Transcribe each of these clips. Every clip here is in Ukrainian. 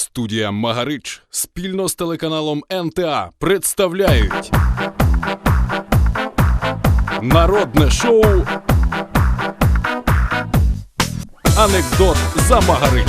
Студія Магарич спільно з телеканалом НТА представляють народне шоу Анекдот за Магарич.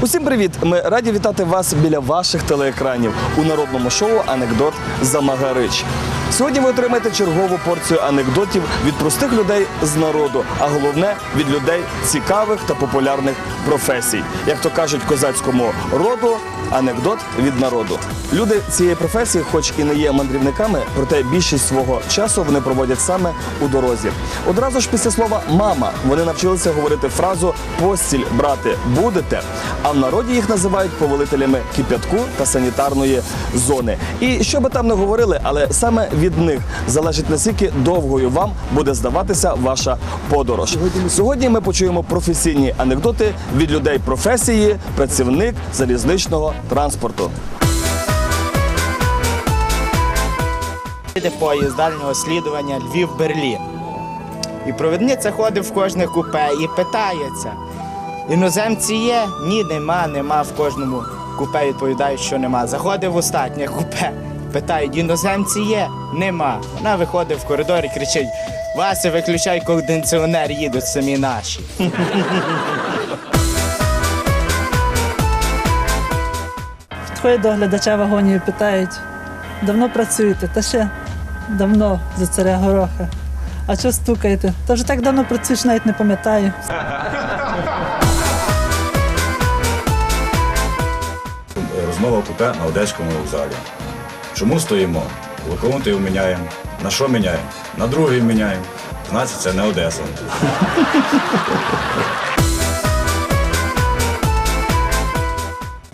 Усім привіт! Ми раді вітати вас біля ваших телеекранів у народному шоу Анекдот за Магарич. Сьогодні ви отримаєте чергову порцію анекдотів від простих людей з народу, а головне від людей цікавих та популярних професій. Як то кажуть козацькому роду, анекдот від народу. Люди цієї професії, хоч і не є мандрівниками, проте більшість свого часу вони проводять саме у дорозі. Одразу ж після слова мама вони навчилися говорити фразу постіль брати будете. А в народі їх називають повелителями кип'ятку та санітарної зони. І що би там не говорили, але саме від них залежить наскільки довгою вам буде здаватися ваша подорож. Сьогодні ми почуємо професійні анекдоти від людей професії, працівник залізничного транспорту. Їде поїзд дальнього слідування Львів-Берлін. І провідниця ходить в кожне купе і питається: іноземці є? Ні, нема, нема в кожному купе відповідають, що нема. Заходить в останнє купе, питають, іноземці є? Нема. Вона виходить в коридор і кричить: Вася, виключай кондиціонер, їдуть самі наші. Підходять до глядача вагонів і питають, давно працюєте? Та ще давно за царя гороха. А що стукаєте? Та вже так давно працюєш, навіть не пам'ятаю. Розмова купе на Одеському вокзалі. Чому стоїмо? Локомотив міняємо. На що міняємо? На другий міняємо. Значить, це не Одеса.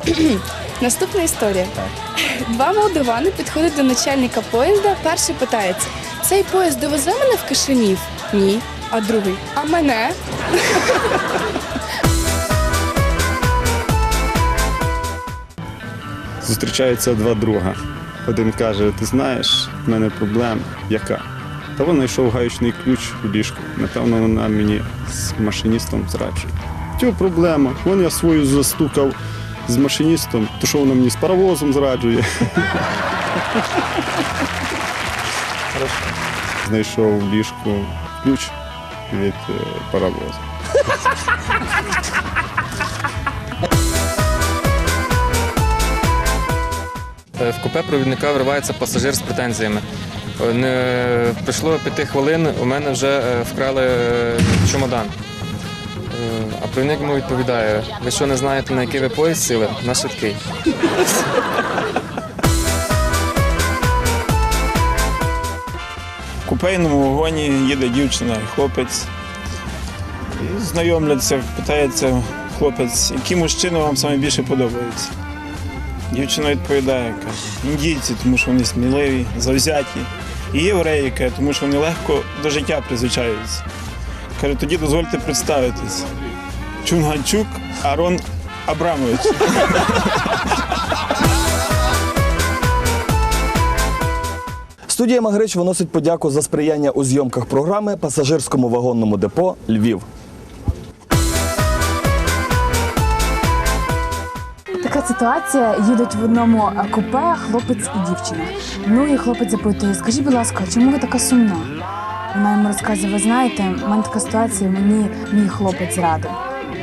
Наступна історія. Два молдавани підходять до начальника поїзда. Перший питається: цей поїзд довезе мене в Кишинів? Ні. А другий, а мене? Зустрічаються два друга. Один каже: Ти знаєш, в мене проблема. Яка? Та вона знайшов гаючний ключ у ліжку. Напевно, вона мені з машиністом зраджує. Тю проблема. Вон я свою застукав з машиністом, то що вона мені з паровозом зраджує. Знайшов в ліжку ключ від е, паровозу. Е, В купе провідника вривається пасажир з претензіями. Е, Не пройшло п'яти хвилин, у мене вже вкрали чемодан. А провідник йому відповідає: ви що не знаєте, на який ви поїзд сіли? На швидкий. В купейному вагоні їде дівчина хлопець. Знайомляться, питається хлопець, які мужчини вам саме більше подобаються. Дівчина відповідає, каже, індійці, тому що вони сміливі, завзяті. І євреї, каже, тому що вони легко до життя призвичаються. Каже, тоді дозвольте представитись. Чунганчук Арон Абрамович. Студія Магарич виносить подяку за сприяння у зйомках програми пасажирському вагонному депо Львів. Така ситуація. Їдуть в одному купе хлопець і дівчина. Ну і хлопець запитує: скажіть, будь ласка, чому ви така сумна? Вона йому розказує, ви знаєте, в мене така ситуація, мені мій хлопець зрадив.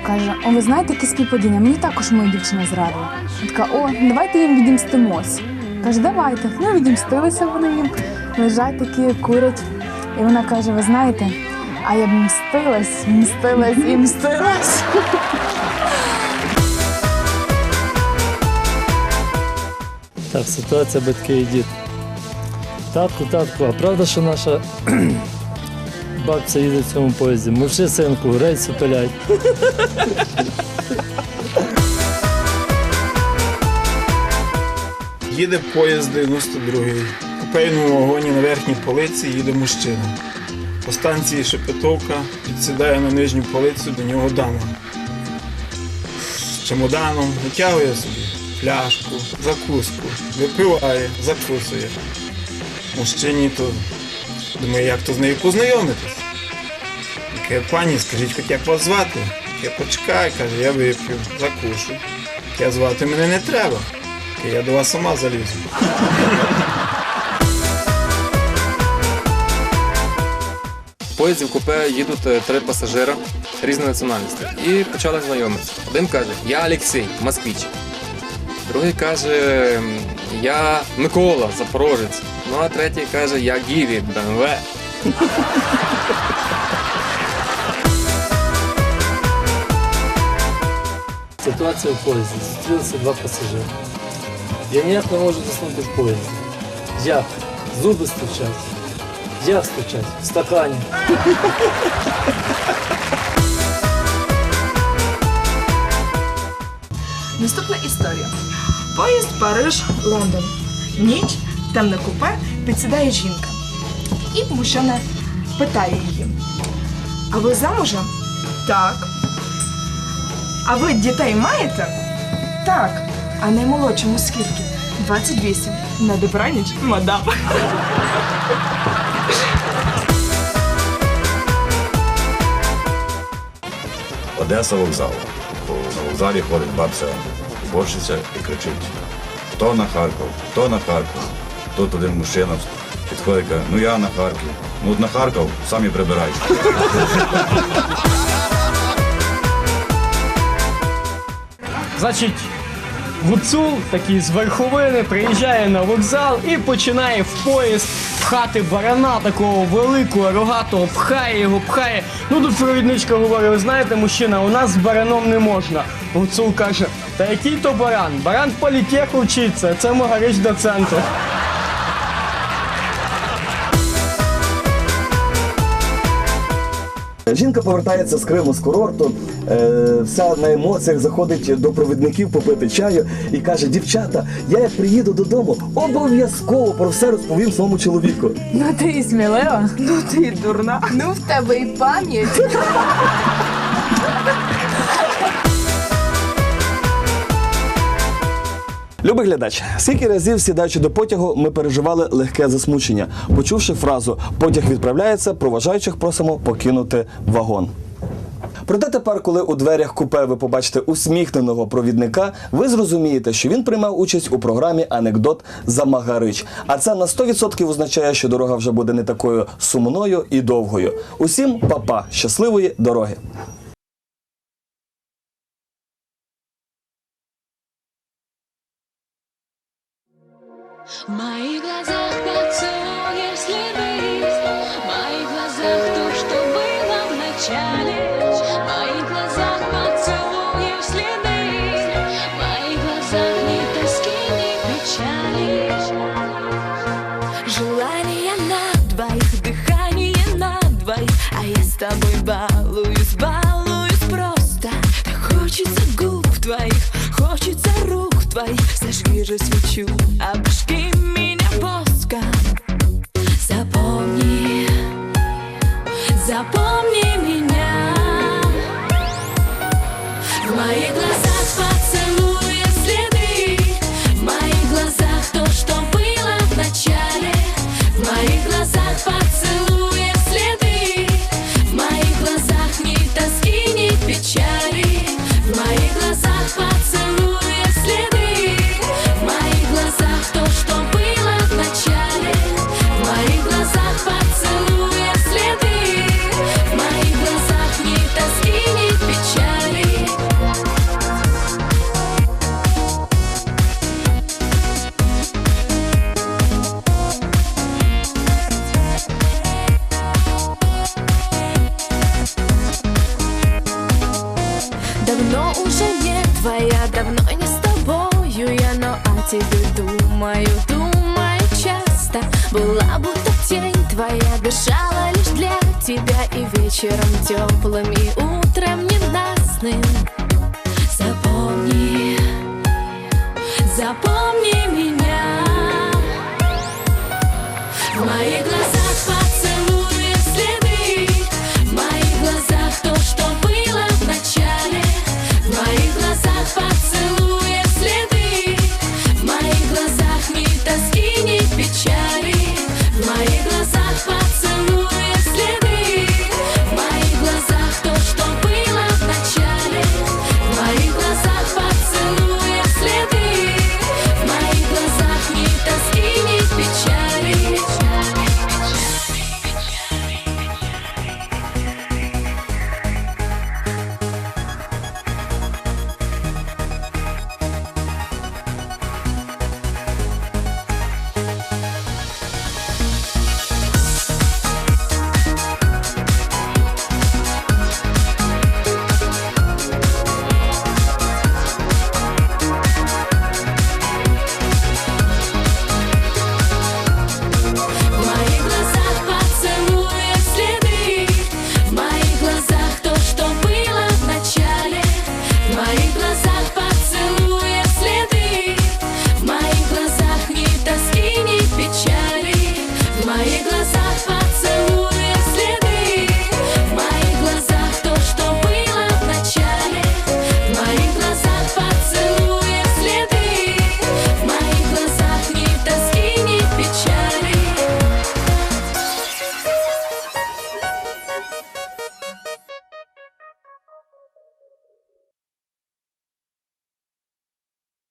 Каже, о, ви знаєте, яке співпадіння? Мені також моя дівчина зрадила. Вона така, о, давайте їм відімстимось. Каже, давайте. Ну, відімстилися вони їм, лежать такі, курять. І вона каже: ви знаєте, а я б мстилась, мстилась і мстилась. Так, ситуація батьки і діти. Татку, татку, а правда, що наша бабця їде в цьому поїзді? Мовчи, синку, рейси пилять. Їде поїзд 92-й. В купейному вагоні на верхній полиці їде мужчина. По станції Шепетовка підсідає на нижню полицю до нього дама. З чемоданом витягує собі пляшку, закуску, випиває, закусує. Мужчині то Думаю, як то з нею познайомитись. Каже, пані, скажіть, хоч як вас звати? Я почекай, каже, я вип'ю, закушу. Я звати мене не треба. Я до вас сама залізу. Поїзді в купе їдуть е, три пасажира різної національності. І почали знайомитися. Один каже, я Олексій, москвич. Другий каже, я Микола, запорожець. Ну а третій каже, я Гіві, БМВ. Ситуація в поїзді. Зустрілися два пасажири. Я ніяк не можу заснути в поїзді. Як? Зуби стучать. Як стучать? В стакані. Наступна історія. Поїзд Париж, Лондон. Ніч, темне купе, підсідає жінка. І мужчина питає її: А ви замужем? Так. А ви дітей маєте? Так. А наймолодшому скільки? 28. На добраніч, мадам. Одеса вокзал. На вокзалі ходить бабця борщиця і кричить: Хто на Харків? Хто на Харків? Тут один мужчина підходить каже, ну я на Харків. Ну от на Харків самі прибирайте. Значить, гуцул такий з верховини приїжджає на вокзал і починає в поїзд пхати барана такого великого, рогатого, пхає його, пхає. Ну тут провідничка говорить, ви знаєте, мужчина, у нас з бараном не можна. Гуцул каже, та який то баран? Баран в політеху вчиться, це Магарич до Жінка повертається з Криму з курорту, е, вся на емоціях заходить до провідників попити чаю і каже: дівчата, я як приїду додому, обов'язково про все розповім своєму чоловіку. Ну ти і смілива. Ну ти і дурна. Ну в тебе і пам'ять. Любий глядач, скільки разів сідаючи до потягу, ми переживали легке засмучення, почувши фразу Потяг відправляється, проважаючих просимо покинути вагон. Проте тепер, коли у дверях купе ви побачите усміхненого провідника, ви зрозумієте, що він приймав участь у програмі Анекдот за Магарич. А це на 100% означає, що дорога вже буде не такою сумною і довгою. Усім папа, щасливої дороги! В моих глазах поцелуев следы, в моих глазах то, что было в начале, меня. В моих глазах Давно уже нет твоя, давно не с тобою я, но о тебе думаю, думаю часто. Была будто тень твоя, дышала лишь для тебя и вечером теплым, и утром ненастным.